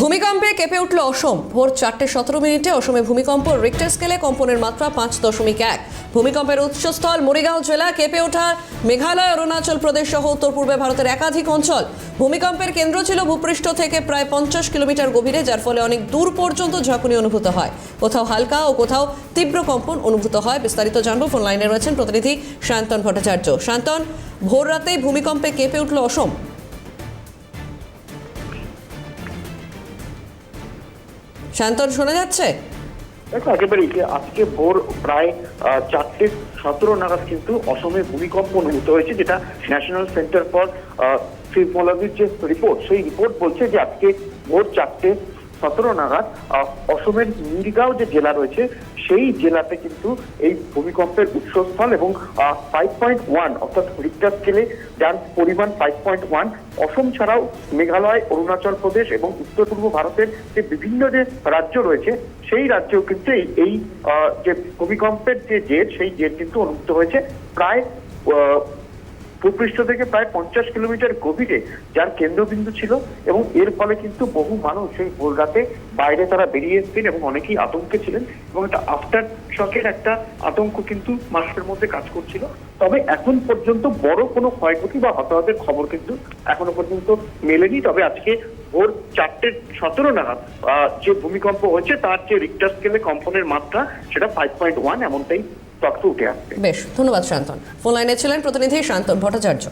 ভূমিকম্পে কেঁপে উঠল অসম। ভোর চারটে সতেরো মিনিটে অসমে ভূমিকম্প রিক্টার স্কেলে কম্পনের মাত্রা পাঁচ দশমিক এক। ভূমিকম্পের উৎসস্থল মরিগাঁও জেলা, কেঁপে ওঠা মেঘালয়, অরুণাচল প্রদেশ সহ উত্তর পূর্বে ভারতের একাধিক অঞ্চল। ভূমিকম্পের কেন্দ্র ছিল ভূপৃষ্ঠ থেকে প্রায় পঞ্চাশ কিলোমিটার গভীরে, যার ফলে অনেক দূর পর্যন্ত ঝাঁকুনি অনুভূত হয়। কোথাও হালকা ও কোথাও তীব্র কম্পন অনুভূত হয়। বিস্তারিত জানব। ফোন লাইনে রয়েছেন প্রতিনিধি শান্তন ভট্টাচার্য। শান্তন, ভোর রাতেই ভূমিকম্পে কেঁপে উঠল অসম। শান্তন, শোনা যাচ্ছে? দেখো, একেবারেই আজকে ভোর প্রায় চারটে সতেরো নাগাদ কিন্তু অসমে ভূমিকম্প অনুভূত হয়েছে, যেটা ন্যাশনাল সেন্টার ফর সিসমোলজির যে রিপোর্ট সেই রিপোর্ট বলছে যে আজকে ভোর চারটে সতেরো নাগাদ অসমের মিরগাঁও যে জেলা রয়েছে, সেই জেলাতে কিন্তু এই ভূমিকম্পের উৎসস্থল এবং ফাইভ পয়েন্ট ওয়ান অর্থাৎ রিক্টার স্কেলে যার পরিমাণ ফাইভ পয়েন্ট ওয়ান অসম ছাড়াও মেঘালয়, অরুণাচল প্রদেশ এবং উত্তর পূর্ব ভারতের যে বিভিন্ন যে রাজ্য রয়েছে, সেই রাজ্যেও কিন্তু এই- যে ভূমিকম্পের যে জেট সেই জেট কিন্তু অনুভূত হয়েছে। প্রায় ভূপৃষ্ঠ থেকে প্রায় পঞ্চাশ কিলোমিটার গভীরে, যার কেন্দ্রবিন্দু ছিল এবং এর ফলে কিন্তু বহু মানুষ সেই ভোর রাতে বাইরে তারা বেরিয়ে এসেছেন এবং অনেকেই আতঙ্কে ছিলেন এবং একটা আফটার শকের একটা আতঙ্ক কিন্তু মানুষের মধ্যে কাজ করছিল। তবে এখন পর্যন্ত বড় কোনো ক্ষয়ক্ষতি বা হতাহতের খবর কিন্তু এখনও পর্যন্ত মেলেনি। তবে আজকে ভোর চারটে সতেরো নাগাদ যে ভূমিকম্প হয়েছে, তার যে রিক্টার স্কেলে কম্পনের মাত্রা সেটা ফাইভ পয়েন্ট ওয়ান এমনটাই তথ্য উঠে আসছে বেশ ধন্যবাদ শান্তন। ফোন লাইনে ছিলেন প্রতিনিধি শান্তন ভট্টাচার্য।